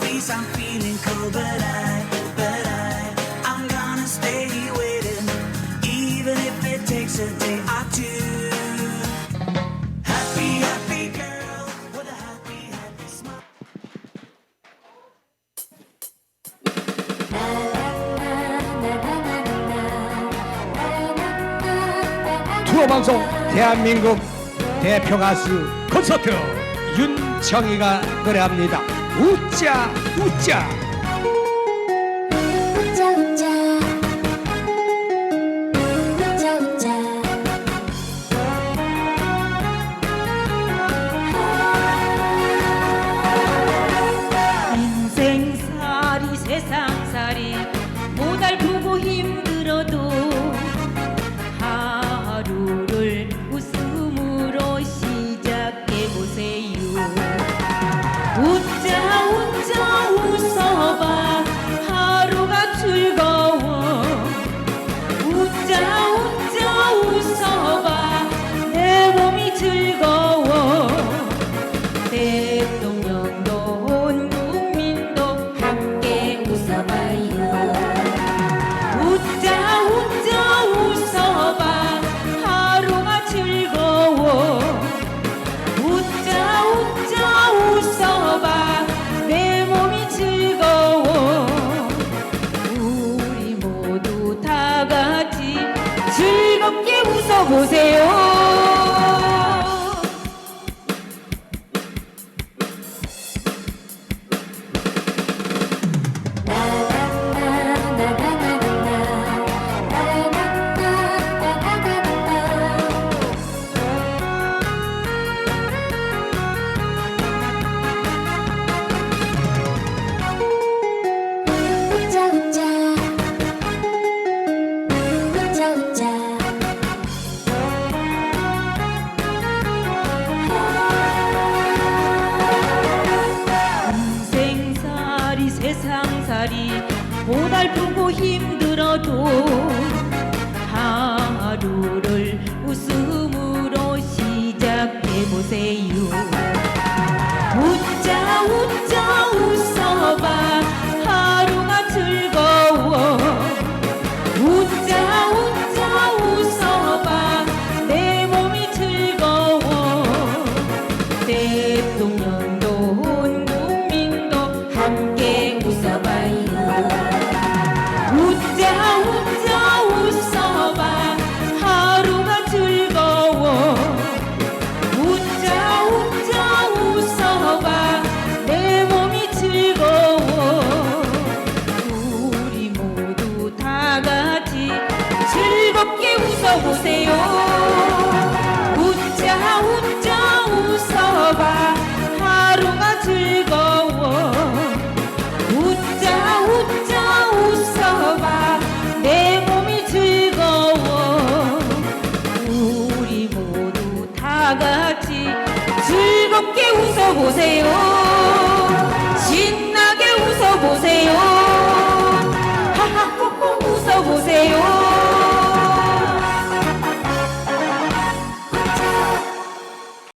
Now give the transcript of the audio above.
please, I'm feeling cold, but I, but I, I'm gonna stay waiting, even if it takes a day or two. Happy, happy girl with a happy, happy smile. 투어 방송 대한민국 대표 가수 콘서트 윤정이가 노래합니다. 有价，有价。 보세요. 날이 고달프고 힘들어도 함께 웃어보세요. 신나게 웃어보세요. 하하 뽀뽀 웃어보세요.